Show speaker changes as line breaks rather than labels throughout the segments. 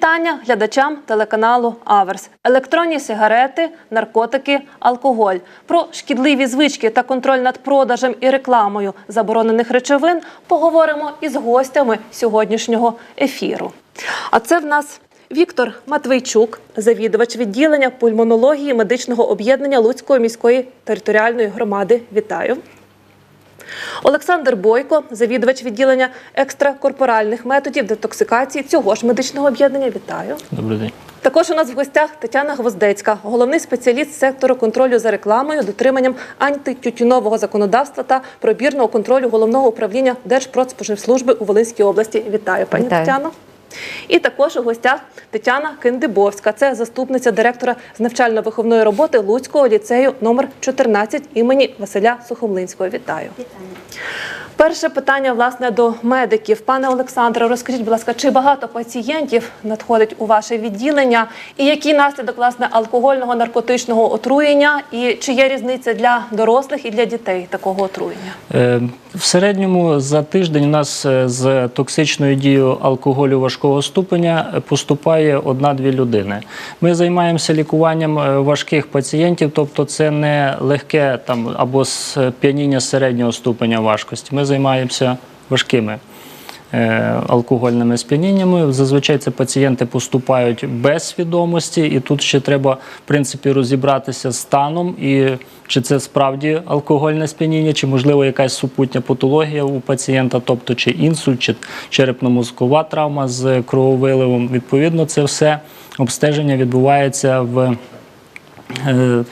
Вітання глядачам телеканалу Аверс. Електронні сигарети, наркотики, алкоголь. Про шкідливі звички та контроль над продажем і рекламою заборонених речовин поговоримо із гостями сьогоднішнього ефіру. А це в нас Віктор Матвейчук, завідувач відділення пульмонології медичного об'єднання Луцької міської територіальної громади. Вітаю. Олександр Бойко, завідувач відділення екстракорпоральних методів детоксикації цього ж медичного об'єднання. Вітаю.
Добрий день.
Також у нас в гостях Тетяна Гвоздецька, головний спеціаліст сектору контролю за рекламою, дотриманням антитютюнового законодавства та пробірного контролю головного управління Держпродспоживслужби у Волинській області. Вітаю, пані
Вітаю.
Тетяно. І також у гостях Тетяна Киндибовська, це заступниця директора з навчально-виховної роботи Луцького ліцею номер 14 імені Василя Сухомлинського. Вітаю. Перше питання власне до медиків. Пане Олександре, розкажіть, будь ласка, чи багато пацієнтів надходить у ваше відділення, і який наслідок власне алкогольного наркотичного отруєння, і чи є різниця для дорослих і для дітей такого отруєння?
Е, В середньому за тиждень у нас е, з токсичною дією алкоголю важкого ступеня е, поступає одна-дві людини. Ми займаємося лікуванням важких пацієнтів, тобто це не легке там або п'яніння середнього ступеня важкості. Ми займаємося важкими. е, Алкогольними сп'яніннями. Зазвичай це пацієнти поступають без свідомості, і тут ще треба, в принципі, розібратися з станом, і чи це справді алкогольне сп'яніння, чи можливо якась супутня патологія у пацієнта, тобто чи інсульт, чи черепно-мозкова травма з крововиливом. Відповідно, це все обстеження відбувається в е,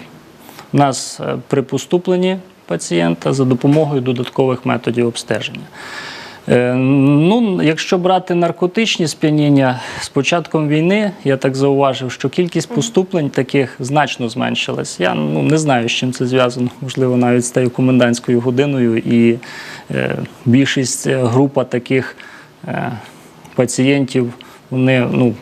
нас е, при поступленні пацієнта за допомогою додаткових методів обстеження. Е, Ну, якщо брати наркотичні сп'яніння, з початком війни я так зауважив, що кількість поступлень таких значно зменшилась. Я ну, не знаю, з чим це зв'язано, можливо, навіть з тією комендантською годиною, і е, більшість е, група таких е, пацієнтів, вони ну,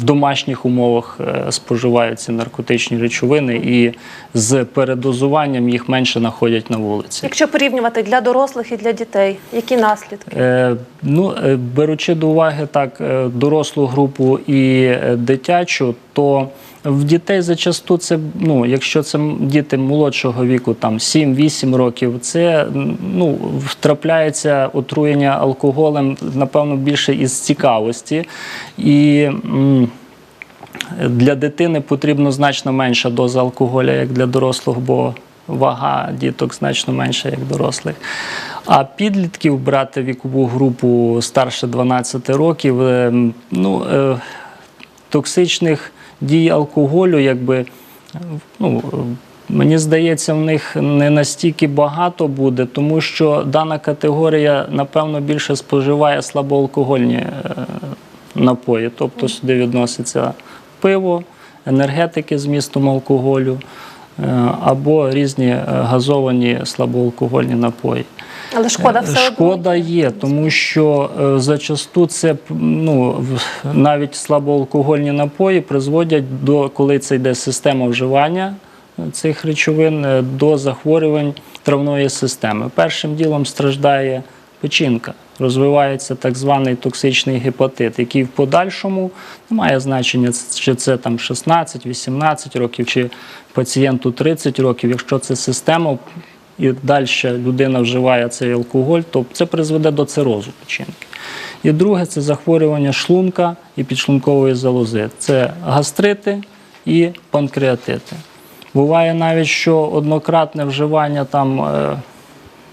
в домашніх умовах споживаються наркотичні речовини, і з передозуванням їх менше знаходять на вулиці.
Якщо порівнювати для дорослих і для дітей, які наслідки?
Е, ну, е, беручи до уваги так е, дорослу групу і е, дитячу, то в дітей зачасту це, ну, якщо це діти молодшого віку, там 7-8 років, це ну, втрапляється отруєння алкоголем, напевно, більше із цікавості. І для дитини потрібно значно менша доза алкоголя, як для дорослого, бо вага діток значно менша, як дорослих. А підлітків брати вікову групу старше 12 років, е, ну, е, токсичних дій алкоголю, якби, ну, мені здається, в них не настільки багато буде, тому що дана категорія, напевно, більше споживає слабоалкогольні е, напої. Тобто сюди відноситься пиво, енергетики з містом алкоголю е, або різні е, газовані слабоалкогольні напої.
Але шкода все одно.
Шкода є, тому що е, зачасту це ну, навіть слабоалкогольні напої призводять до, коли це йде система вживання е, цих речовин, е, до захворювань травної системи. Першим ділом страждає печінка. Розвивається так званий токсичний гепатит, який в подальшому не має значення, чи це там 16-18 років, чи пацієнту 30 років. Якщо це система і далі людина вживає цей алкоголь, то це призведе до цирозу печінки. І друге це захворювання шлунка і підшлункової залози. Це гастрити і панкреатити. Буває навіть, що однократне вживання там. е,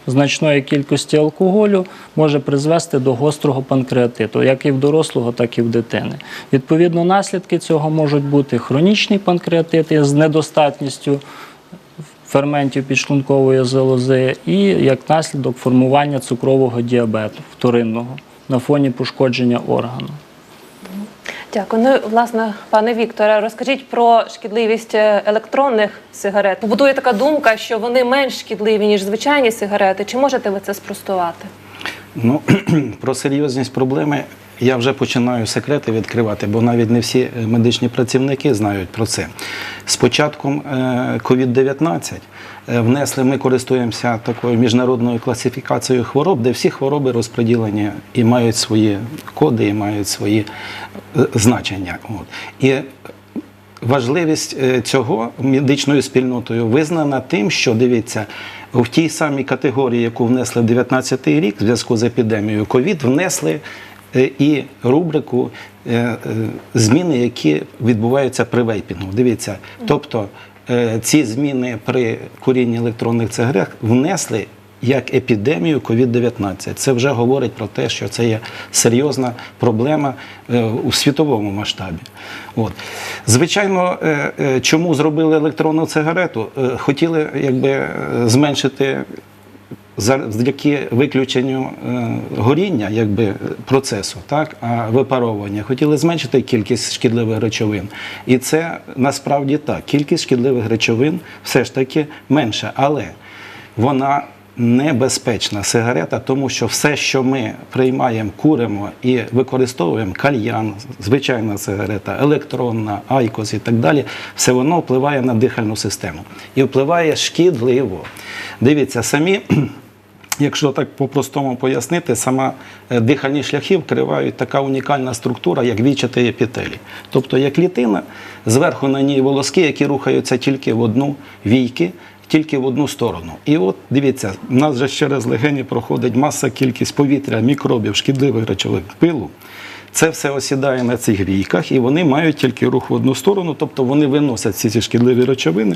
Значної кількості алкоголю може призвести до гострого панкреатиту, як і в дорослого, так і в дитини. Відповідно, наслідки цього можуть бути хронічний панкреатит з недостатністю ферментів підшлункової залози і як наслідок формування цукрового діабету вторинного на фоні пошкодження органу.
Дякую. Ну, власне, пане Вікторе, розкажіть про шкідливість е, електронних сигарет. Побудує така думка, що вони менш шкідливі ніж звичайні сигарети. Чи можете ви це спростувати?
Ну, про серйозність проблеми я вже починаю секрети відкривати, бо навіть не всі е, медичні працівники знають про це. З початком е, COVID-19 е, внесли, ми користуємося такою міжнародною класифікацією хвороб, де всі хвороби розподілені і мають свої коди, і мають свої е, значення. От. І Важливість е, цього медичною спільнотою визнана тим, що дивіться, в тій самій категорії, яку внесли в 2019 рік, в зв'язку з епідемією ковід, внесли е, і рубрику е, е, зміни, які відбуваються при вейпінгу. Дивіться, тобто е, ці зміни при курінні електронних цигарет внесли як епідемію COVID-19. Це вже говорить про те, що це є серйозна проблема е, у світовому масштабі. От. Звичайно, е, е, чому зробили електронну цигарету? Е, Хотіли якби, е, зменшити завдяки виключенню е, горіння якби, процесу, так, а випаровування, хотіли зменшити кількість шкідливих речовин. І це насправді так. Кількість шкідливих речовин все ж таки менша, але вона небезпечна сигарета, тому що все, що ми приймаємо, куримо і використовуємо, кальян, звичайна сигарета, електронна, айкос і так далі, все воно впливає на дихальну систему. І впливає шкідливо. Дивіться, самі. Якщо так по-простому пояснити, сама е, дихальні шляхи вкривають така унікальна структура, як вічатий епітелій. Тобто є клітина, зверху на ній волоски, які рухаються тільки в одну війки, тільки в одну сторону. І от дивіться, в нас же через легені проходить маса кількість повітря, мікробів, шкідливих речових пилу. Це все осідає на цих війках, і вони мають тільки рух в одну сторону, тобто вони виносять всі ці шкідливі речовини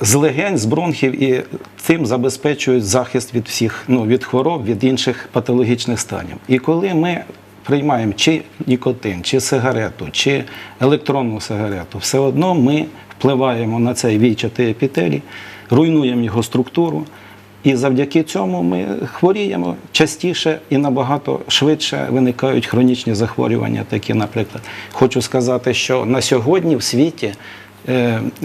з легень, з бронхів і цим забезпечують захист від всіх, ну, від хвороб, від інших патологічних станів. І коли ми приймаємо чи нікотин, чи сигарету, чи електронну сигарету, все одно ми впливаємо на цей війчатий епітелій, руйнуємо його структуру. І завдяки цьому ми хворіємо частіше і набагато швидше виникають хронічні захворювання, такі, наприклад. Хочу сказати, що на сьогодні в світі е,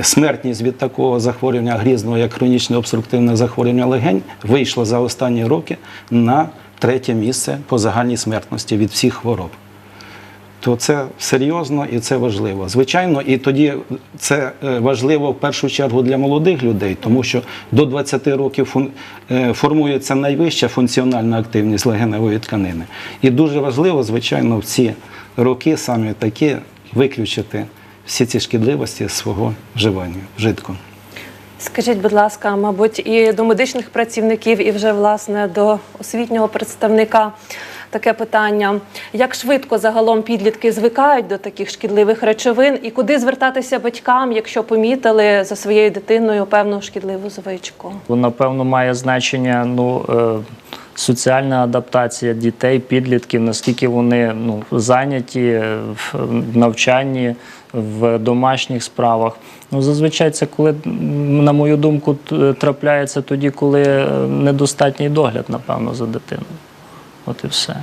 смертність від такого захворювання грізного, як хронічне обструктивне захворювання легень, вийшла за останні роки на третє місце по загальній смертності від всіх хвороб то це серйозно і це важливо. Звичайно, і тоді це е, важливо в першу чергу для молодих людей, тому що до 20 років е, формується найвища функціональна активність легеневої тканини. І дуже важливо, звичайно, в ці роки саме такі виключити всі ці шкідливості свого вживання вжитку.
Скажіть, будь ласка, мабуть, і до медичних працівників, і вже власне до освітнього представника таке питання: як швидко загалом підлітки звикають до таких шкідливих речовин, і куди звертатися батькам, якщо помітили за своєю дитиною певну шкідливу звичку?
Бо, Напевно, має значення ну, е, соціальна адаптація дітей, підлітків, наскільки вони ну, зайняті в навчанні, в домашніх справах. Ну, зазвичай це коли, на мою думку, трапляється тоді, коли е, недостатній догляд, напевно, за дитиною. От і все.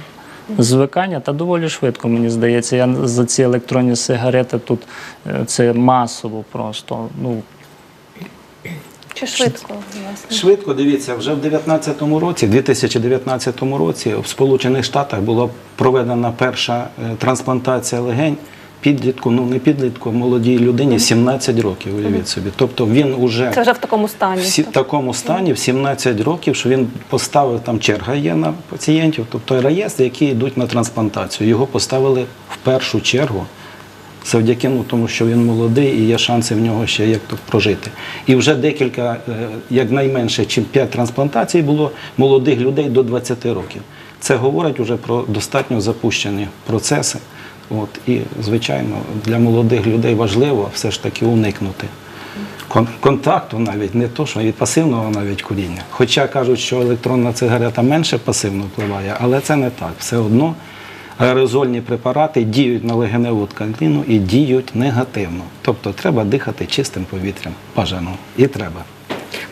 Звикання та доволі швидко, мені здається. Я за ці електронні сигарети тут е, це масово просто. Ну,
Чи швидко власне?
Швидко дивіться, вже в 2019 році, в 2019 році в Сполучених Штатах була проведена перша е, трансплантація легень підлітку, ну не підлітку, а молодій людині 17 років, уявіть собі. Тобто він уже
Це вже в такому стані.
в сі- такому стані в 17 років, що він поставив там черга є на пацієнтів, тобто реєстр, які йдуть на трансплантацію. Його поставили в першу чергу. Завдяки ну, тому, що він молодий і є шанси в нього ще як то прожити. І вже декілька, е, якнайменше, чим 5 трансплантацій було молодих людей до 20 років. Це говорить вже про достатньо запущені процеси. От, і, звичайно, для молодих людей важливо все ж таки уникнути кон- контакту навіть, не то, що від пасивного навіть куріння. Хоча кажуть, що електронна цигарета менше пасивно впливає, але це не так. Все одно аерозольні препарати діють на легеневу тканину і діють негативно. Тобто треба дихати чистим повітрям. Бажано. І треба.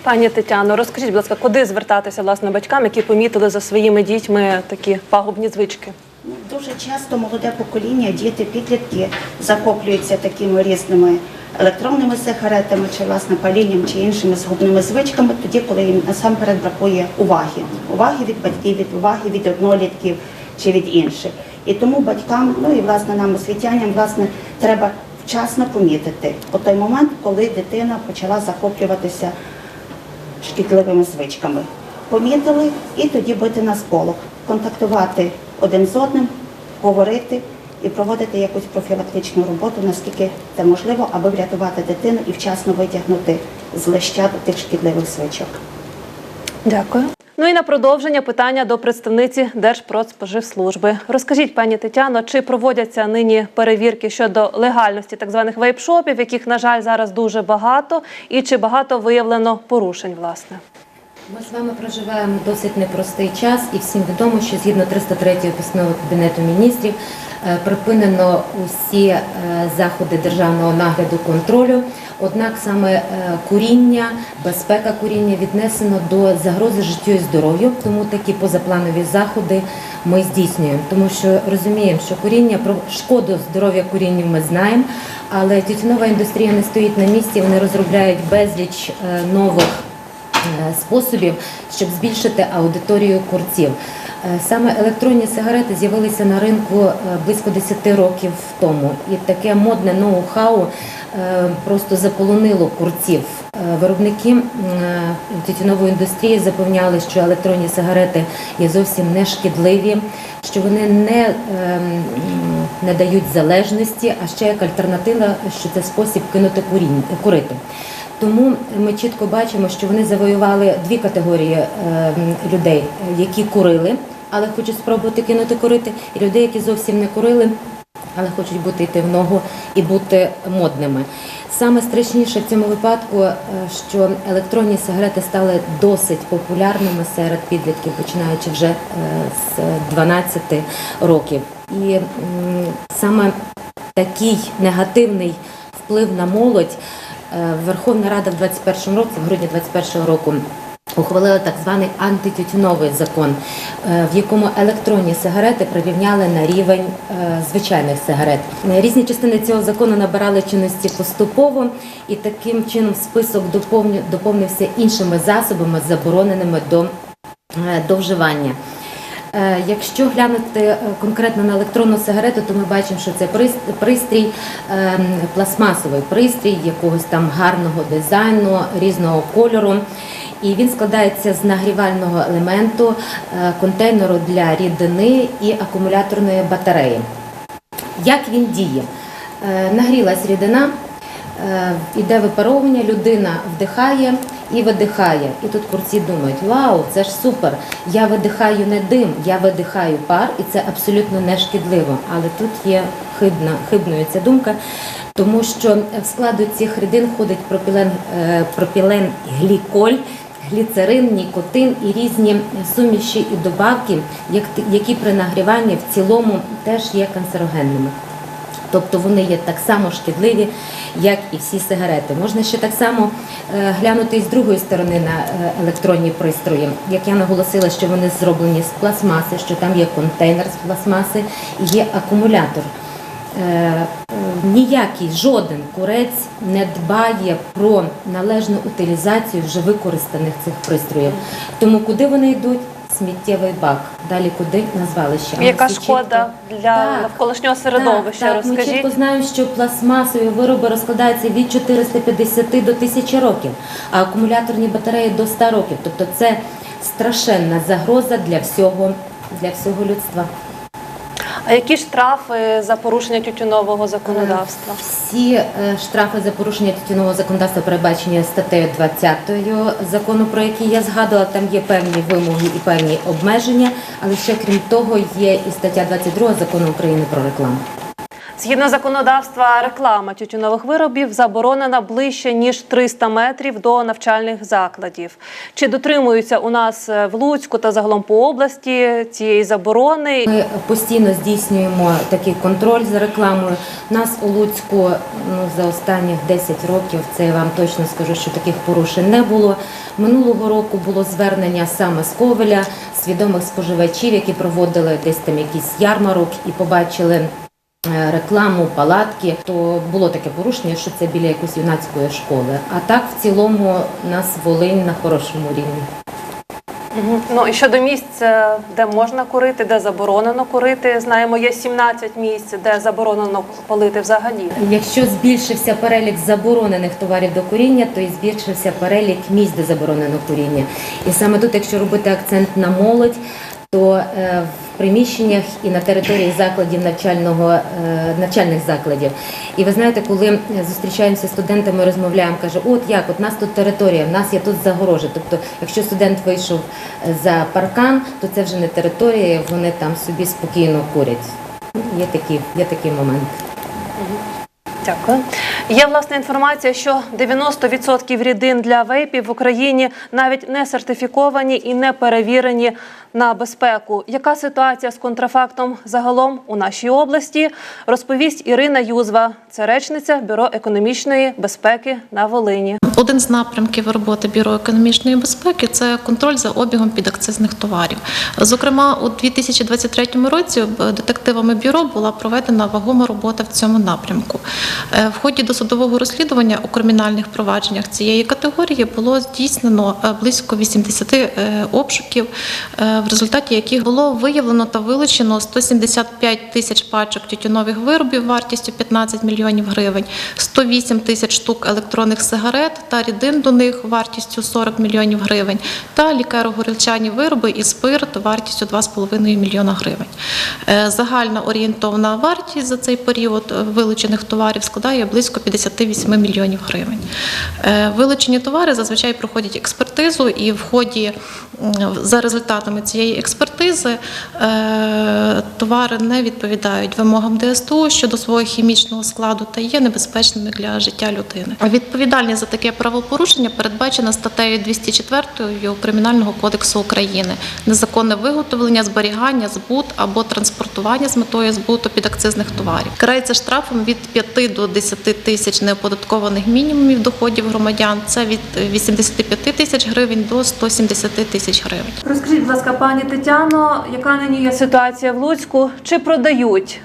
Пані Тетяно, розкажіть, будь ласка, куди звертатися власне батькам, які помітили за своїми дітьми такі пагубні звички?
Ну, Дуже часто молоде покоління, діти, підлітки захоплюються такими різними електронними сигаретами, чи власне палінням, чи іншими згубними звичками, тоді, коли їм насамперед бракує уваги, уваги від батьків, від уваги від однолітків чи від інших. І тому батькам, ну і власне нам освітяням, власне, треба вчасно помітити у той момент, коли дитина почала захоплюватися шкідливими звичками. Помітили і тоді бити на сполох, контактувати один з одним, говорити і проводити якусь профілактичну роботу, наскільки це можливо, аби врятувати дитину і вчасно витягнути з леща тих шкідливих звичок.
Дякую. Ну і на продовження питання до представниці Держпродспоживслужби. Розкажіть, пані Тетяно, чи проводяться нині перевірки щодо легальності так званих вейп-шопів, яких, на жаль, зараз дуже багато, і чи багато виявлено порушень, власне?
Ми з вами проживаємо досить непростий час, і всім відомо, що згідно 303 постанови Кабінету міністрів е, припинено усі е, заходи державного нагляду контролю. Однак саме е, куріння, безпека куріння віднесено до загрози життю і здоров'ю, тому такі позапланові заходи ми здійснюємо, тому що розуміємо, що куріння про шкоду здоров'я курінню ми знаємо, але тютюнова індустрія не стоїть на місці, вони розробляють безліч нових способів, щоб збільшити аудиторію курців. Е, Саме електронні сигарети з'явилися на ринку е, близько 10 років тому, і таке модне ноу-хау е, просто заполонило курців. Е, Виробники е, тютюнової індустрії запевняли, що електронні сигарети є зовсім не шкідливі, що вони не, не дають залежності, а ще як альтернатива, що це спосіб кинути курінь, курити. Тому ми чітко бачимо, що вони завоювали дві категорії е, людей, які курили, але хочуть спробувати кинути курити, і людей, які зовсім не курили, але хочуть бути йти в ногу і бути модними. Саме страшніше в цьому випадку, е, що електронні сигарети стали досить популярними серед підлітків, починаючи вже е, з 12 років. І саме такий негативний вплив на молодь Верховна Рада в 21 році, в грудні 21 року. Ухвалила так званий антитютюновий закон, е, в якому електронні сигарети прирівняли на рівень е, звичайних сигарет. Е, Різні частини цього закону набирали чинності поступово, і таким чином список доповнився іншими засобами, забороненими до, е, до вживання. Е, Якщо глянути е, конкретно на електронну сигарету, то ми бачимо, що це пристрій ем, пластмасовий пристрій якогось там гарного дизайну, різного кольору. І він складається з нагрівального елементу, е, контейнеру для рідини і акумуляторної батареї. Як він діє? Нагрілась рідина, іде випаровування, людина вдихає і видихає. І тут курці думають: вау, це ж супер! Я видихаю не дим, я видихаю пар, і це абсолютно не шкідливо. Але тут є хибна, хибною ця думка, тому що в складу цих рідин входить пропілен, е, пропілен гліколь. Гліцерин, нікотин і різні суміші і добавки, як- які при нагріванні в цілому теж є канцерогенними. Тобто вони є так само шкідливі, як і всі сигарети. Можна ще так само е, глянути і з другої сторони на е, електронні пристрої. Як я наголосила, що вони зроблені з пластмаси, що там є контейнер з пластмаси і є акумулятор. Е, Ніякий жоден курець не дбає про належну утилізацію вже використаних цих пристроїв. Тому куди вони йдуть? Сміттєвий бак. Далі куди на звалище. А
Яка шкода
чітко-
для
Так,
навколишнього середовища?
так, так, Ми чітко знаємо, що пластмасові вироби розкладаються від 450 до 1000 років, а акумуляторні батареї до 100 років. Тобто це страшенна загроза для всього, для всього людства.
А які штрафи за порушення тютюнового законодавства?
Всі е, штрафи за порушення тютюнового законодавства передбачені статтею 20 закону, про який я згадувала. Там є певні вимоги і певні обмеження, але ще крім того є і стаття 22 закону України про рекламу.
Згідно законодавства, реклама тютюнових виробів заборонена ближче ніж 300 метрів до навчальних закладів. Чи дотримуються у нас е, в Луцьку та загалом по області цієї заборони?
Ми постійно здійснюємо такий контроль за рекламою. Нас у Луцьку ну, за останніх 10 років, це я вам точно скажу, що таких порушень не було. Минулого року було звернення саме з Ковеля, свідомих споживачів, які проводили десь там якийсь ярмарок і побачили. Е, Рекламу, палатки, то було таке порушення, що це біля якоїсь юнацької школи. А так, в цілому, нас Волинь на хорошому рівні.
Ну і щодо місць, де можна курити, де заборонено курити. Знаємо, є 17 місць, де заборонено палити взагалі.
Якщо збільшився перелік заборонених товарів до куріння, то і збільшився перелік місць, де заборонено куріння. І саме тут, якщо робити акцент на молодь, то е, в приміщеннях і на території закладів навчального е, навчальних закладів. І ви знаєте, коли зустрічаємося з студентами, розмовляємо, каже, от як, от нас тут територія, в нас є тут загорожа. Тобто, якщо студент вийшов е, за паркан, то це вже не територія, вони там собі спокійно курять. Є такий, є такий момент.
Дякую. Є власна інформація, що 90% рідин для вейпів в Україні навіть не сертифіковані і не перевірені на безпеку. Яка ситуація з контрафактом загалом у нашій області? Розповість Ірина Юзва, це речниця Бюро економічної безпеки на Волині.
Один з напрямків роботи бюро економічної безпеки це контроль за обігом підакцизних товарів. Зокрема, у 2023 році детективами бюро була проведена вагома робота в цьому напрямку. Е, В ході досудового розслідування у кримінальних провадженнях цієї категорії було здійснено е, близько 80 е, обшуків, в результаті яких було виявлено та вилучено 175 тисяч пачок тютюнових виробів вартістю 15 мільйонів гривень, 108 тисяч штук електронних сигарет та рідин до них вартістю 40 мільйонів гривень, та лікаро-горілчані вироби і спирт вартістю 2,5 мільйона гривень. Е, Загальна орієнтовна вартість за цей період вилучених товарів складає близько 58 мільйонів гривень. Е, Вилучені товари зазвичай проходять експертизу, і в ході за результатами цієї експертизи е, товари не відповідають вимогам ДСТУ щодо свого хімічного складу та є небезпечними для життя людини. Відповідальність за таке правопорушення передбачена статтею 204 Кримінального кодексу України незаконне виготовлення, зберігання, збут або транспортування з метою збуту підакцизних товарів. Карається штрафом від 5 до 10 тисяч неоподаткованих мінімумів доходів громадян. Це від 85 тисяч гривень до 170 тисяч гривень.
Розкажіть, будь ласка, пані Тетяно, яка нині є ситуація в Луцьку? Чи продають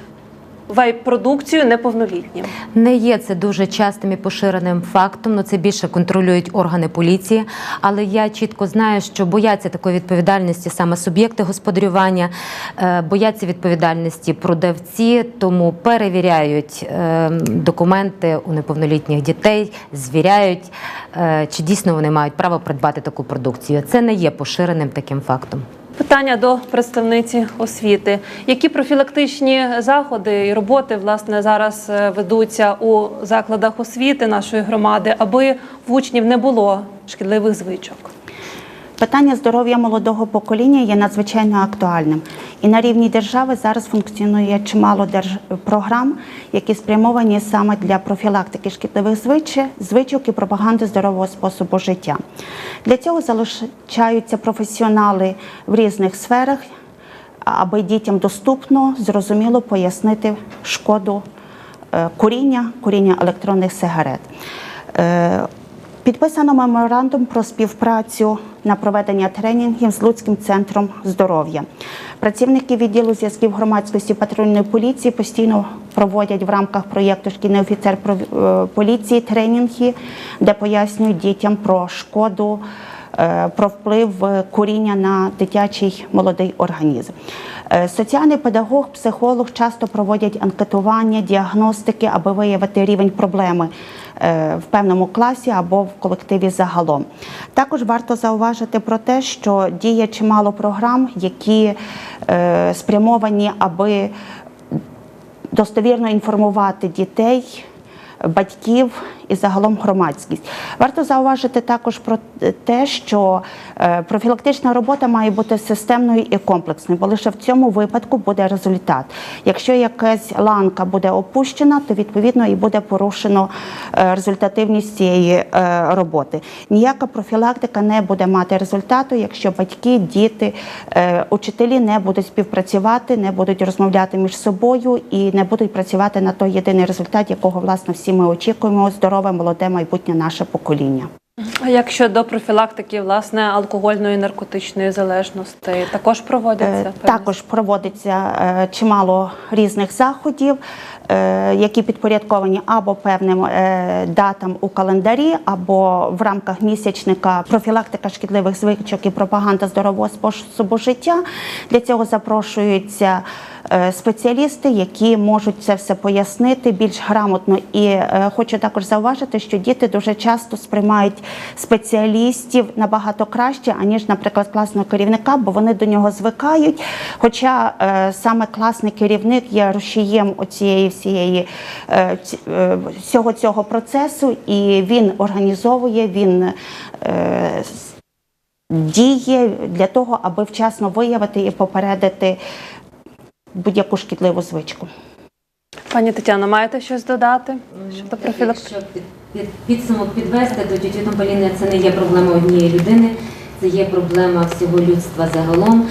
вейп-продукцію неповнолітнім?
Не є це дуже частим і поширеним фактом. Ну це більше контролюють органи поліції. Але я чітко знаю, що бояться такої відповідальності саме суб'єкти господарювання, е, бояться відповідальності продавці, тому перевіряють е, документи у неповнолітніх дітей, звіряють, е, чи дійсно вони мають право придбати таку продукцію. Це не є поширеним таким фактом.
Питання до представниці освіти. Які профілактичні заходи і роботи власне зараз е, ведуться у закладах освіти нашої громади, аби в учнів не було шкідливих звичок?
Питання здоров'я молодого покоління є надзвичайно актуальним. І на рівні держави зараз функціонує чимало держ... програм, які спрямовані саме для профілактики шкідливих звичок і пропаганди здорового способу життя. Для цього залучаються професіонали в різних сферах, аби дітям доступно, зрозуміло пояснити шкоду е, куріння, куріння електронних сигарет. Е, Підписано меморандум про співпрацю на проведення тренінгів з Луцьким центром здоров'я. Працівники відділу зв'язків громадськості патрульної поліції постійно проводять в рамках проєкту Шкільний офіцер е, поліції тренінги, де пояснюють дітям про шкоду, про вплив е, куріння на дитячий молодий організм. Е, Соціальний педагог, психолог часто проводять анкетування, діагностики, аби виявити рівень проблеми е, в певному класі або в колективі загалом. Також варто зауважити про те, що діє чимало програм, які е, спрямовані, аби достовірно інформувати дітей, батьків і загалом громадськість. Варто зауважити також про те, що е, профілактична робота має бути системною і комплексною, бо лише в цьому випадку буде результат. Якщо якась ланка буде опущена, то відповідно і буде порушено е, результативність цієї е, роботи. Ніяка профілактика не буде мати результату, якщо батьки, діти, учителі не будуть співпрацювати, не будуть розмовляти між собою і не будуть працювати на той єдиний результат, якого власне всі ми очікуємо здорове, молоде майбутнє наше покоління.
А як щодо профілактики власне алкогольної наркотичної залежності, також проводяться
Е, Також проводиться е, чимало різних заходів, е, які підпорядковані або певним датам у календарі, або в рамках місячника профілактика шкідливих звичок і пропаганда здорового способу життя. Для цього запрошуються спеціалісти, які можуть це все пояснити більш грамотно. І е, хочу також зауважити, що діти дуже часто сприймають спеціалістів набагато краще, аніж, наприклад, класного керівника, бо вони до нього звикають. Хоча е, саме класний керівник є рушієм оцієї всієї е, е, всього цього процесу, і він організовує, він е, діє для того, аби вчасно виявити і попередити будь-яку шкідливу звичку.
Пані Тетяно, маєте щось додати щодо профілактики?
Якщо під, під, підсумок підвести, то тютюнопаління це не є проблема однієї людини, це є проблема всього людства загалом.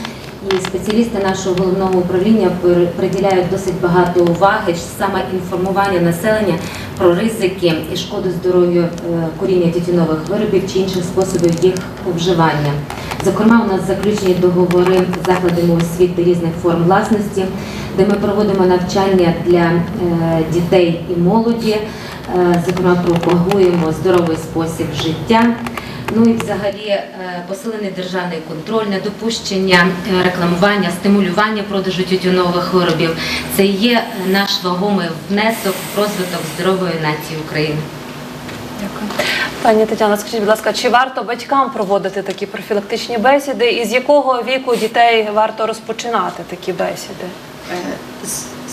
І спеціалісти нашого головного управління приділяють досить багато уваги саме інформування населення про ризики і шкоду здоров'ю е, куріння тютюнових виробів чи інших способів їх вживання. Зокрема, у нас заключені договори з закладами освіти різних форм власності, де ми проводимо навчання для е, дітей і молоді, е, зокрема, пропагуємо здоровий спосіб життя. Ну і взагалі е, посилений державний контроль, недопущення рекламування, стимулювання продажу тютюнових виробів. Це є наш вагомий внесок в розвиток здорової нації України.
Дякую. Пані Тетяна, скажіть, будь ласка, чи варто батькам проводити такі профілактичні бесіди, і з якого віку дітей варто розпочинати такі бесіди?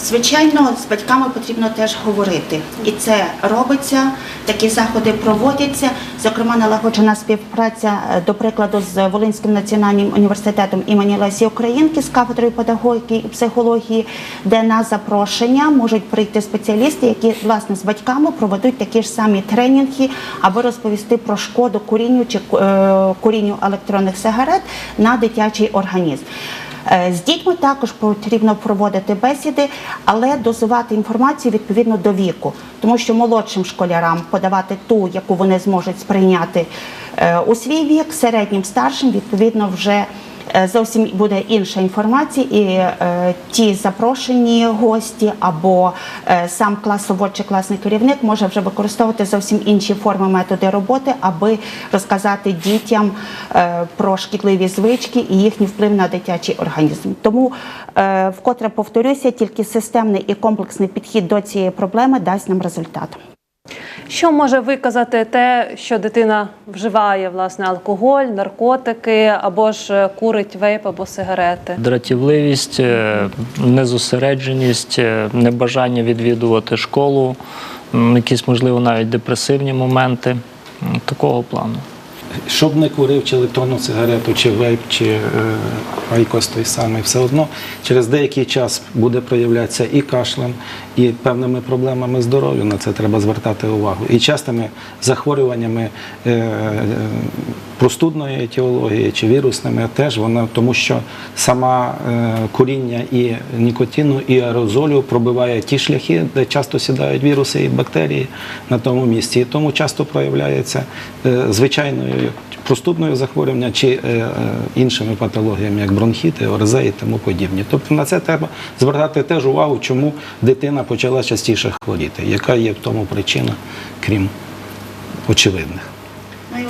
Звичайно, з батьками потрібно теж говорити, і це робиться. Такі заходи проводяться. Зокрема, налагоджена співпраця, е, до прикладу, з Волинським національним університетом імені Лесі Українки з кафедрою педагогіки і психології, де на запрошення можуть прийти спеціалісти, які власне з батьками проведуть такі ж самі тренінги, аби розповісти про шкоду курінню чи е, курінню електронних сигарет на дитячий організм. Е, З дітьми також потрібно проводити бесіди, але дозувати інформацію відповідно до віку, тому що молодшим школярам подавати ту, яку вони зможуть сприйняти е, у свій вік, середнім старшим, відповідно, вже зовсім буде інша інформація, і е, ті запрошені гості або е, сам класовод чи класний керівник може вже використовувати зовсім інші форми методи роботи, аби розказати дітям е, про шкідливі звички і їхній вплив на дитячий організм. Тому е, вкотре повторюся, тільки системний і комплексний підхід до цієї проблеми дасть нам результат.
Що може виказати те, що дитина вживає власне алкоголь, наркотики або ж е, курить вейп або сигарети?
Дратівливість, е, незосередженість, е, небажання відвідувати школу, якісь, можливо, навіть депресивні моменти такого плану.
Щоб не курив чи електронну сигарету, чи вейп, чи е, айкос той самий, все одно через деякий час буде проявлятися і кашлем, і певними проблемами здоров'я. На це треба звертати увагу. І частими захворюваннями е, е, простудної етіології чи вірусними теж вона, тому що сама е, куріння і нікотину, і аерозолю пробиває ті шляхи, де часто сідають віруси і бактерії на тому місці. І тому часто проявляється звичайною простудною захворювання чи іншими патологіями, як бронхіти, ОРЗ і тому подібні. Тобто на це треба звертати теж увагу, чому дитина почала частіше хворіти, яка є в тому причина, крім очевидних.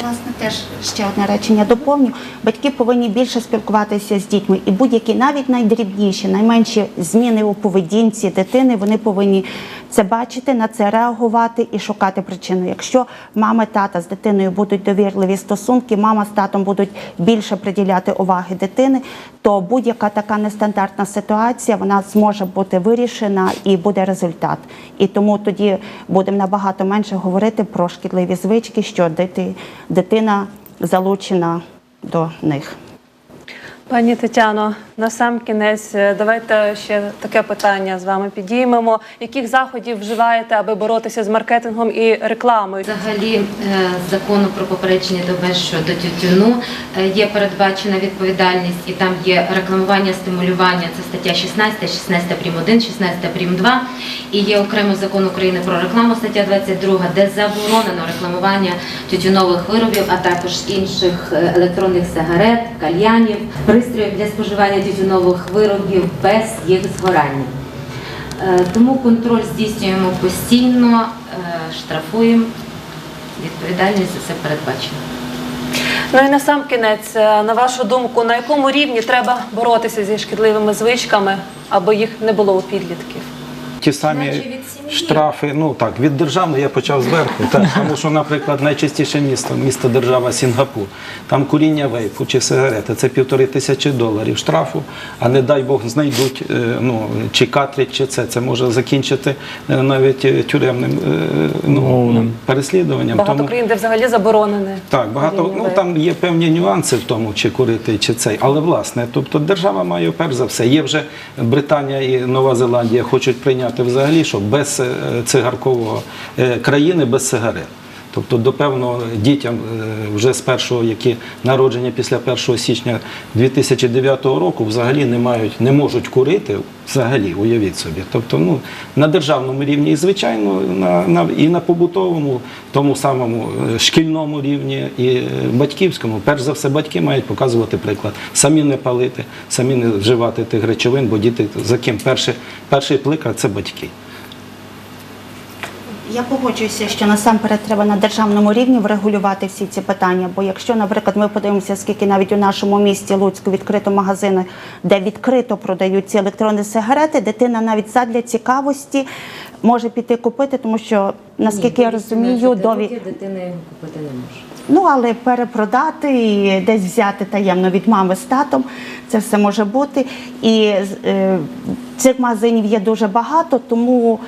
Власне теж ще одне речення доповню. Батьки повинні більше спілкуватися з дітьми, і будь-які навіть найдрібніші, найменші зміни у поведінці дитини, вони повинні це бачити, на це реагувати і шукати причину. Якщо мама, тата з дитиною будуть довірливі стосунки, мама з татом будуть більше приділяти уваги дитини, то будь-яка така нестандартна ситуація вона зможе бути вирішена і буде результат. І тому тоді будемо набагато менше говорити про шкідливі звички, що дити, дитина залучена до них.
Пані Тетяно, На сам кінець, е, давайте ще таке питання з вами підіймемо. Яких заходів вживаєте, аби боротися з маркетингом і рекламою?
Взагалі, е, закону про попередження до щодо тютюну е, є передбачена відповідальність, і там є рекламування, стимулювання. Це стаття 16, 16 прим. 1, 16 прим. 2. І є окремо закон України про рекламу, стаття 22, де заборонено рекламування тютюнових виробів, а також інших електронних сигарет, кальянів, пристроїв для споживання тютюнових виробів без їх згорання. Е, Тому контроль здійснюємо постійно, е, штрафуємо. Відповідальність за це передбачена.
Ну і на сам кінець, е, на вашу думку, на якому рівні треба боротися зі шкідливими звичками, аби їх не було у підлітків?
Ті самі. Штрафи, ну так, від державної я почав зверху. Так, тому що, наприклад, найчастіше місто, місто держава Сінгапур, там куріння вейпу чи сигарети, це півтори тисячі доларів штрафу, а не дай Бог знайдуть е, ну, чи картридж, чи це. Це може закінчити е, навіть е, тюремним ну, переслідуванням.
Багато
Тому-
країн, де взагалі заборонене.
так, багато ну там є певні нюанси в тому, чи курити, чи цей. Але власне, тобто держава має перш за все. Є вже Британія і Нова Зеландія хочуть прийняти взагалі, що без цигаркового е, країни без сигарет. Тобто до певного дітям е, вже з першого, які народжені після 1 січня 2009 року, взагалі не мають, не можуть курити. Взагалі, уявіть собі. Тобто, ну на державному рівні і звичайно на, на і на побутовому, тому самому е, шкільному рівні і е, батьківському. Перш за все, батьки мають показувати приклад. Самі не палити, самі не вживати тих речовин, бо діти за ким перший, перший плика це батьки.
Я погоджуюся, що насамперед треба на державному рівні врегулювати всі ці питання. Бо якщо, наприклад, ми подивимося, скільки навіть у нашому місті Луцьку відкрито магазини, де відкрито продають ці електронні сигарети, дитина навіть задля цікавості може піти купити, тому що наскільки я розумію, дові...
дитина його купити не може.
Ну, але перепродати і десь взяти таємно від мами з татом, це все може бути. І е, цих магазинів є дуже багато, тому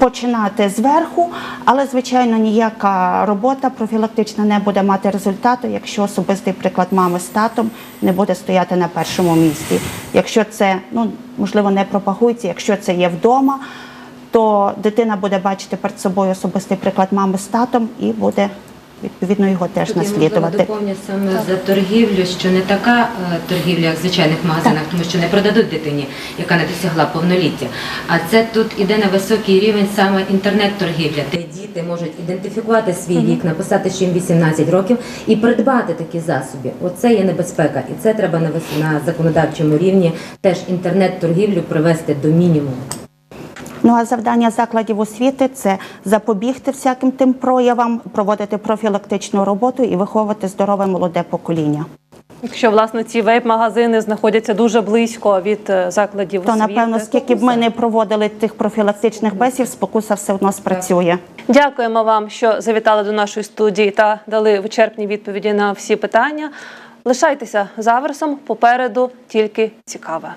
починати зверху, але звичайно ніяка робота профілактична не буде мати результату, якщо особистий приклад мами з татом не буде стояти на першому місці. Якщо це ну можливо не пропагується, якщо це є вдома, то дитина буде бачити перед собою особистий приклад мами з татом і буде відповідно його теж
Тут я,
наслідувати.
доповню саме за торгівлю, що не така е, торгівля, як в звичайних магазинах, тому що не продадуть дитині, яка не досягла повноліття. А це тут іде на високий рівень саме інтернет-торгівля, де діти можуть ідентифікувати свій вік, написати, що їм 18 років і придбати такі засоби. Оце є небезпека, і це треба на законодавчому рівні теж інтернет-торгівлю привести до мінімуму.
Ну а завдання закладів освіти це запобігти всяким тим проявам, проводити профілактичну роботу і виховувати здорове молоде покоління.
Якщо власне ці вейп-магазини знаходяться дуже близько від е, закладів
То
освіти,
напевно, скільки б ми не проводили тих профілактичних бесів, спокуса все одно спрацює.
Дякуємо вам, що завітали до нашої студії та дали вичерпні відповіді на всі питання. Лишайтеся з Аверсом. Попереду тільки цікаве.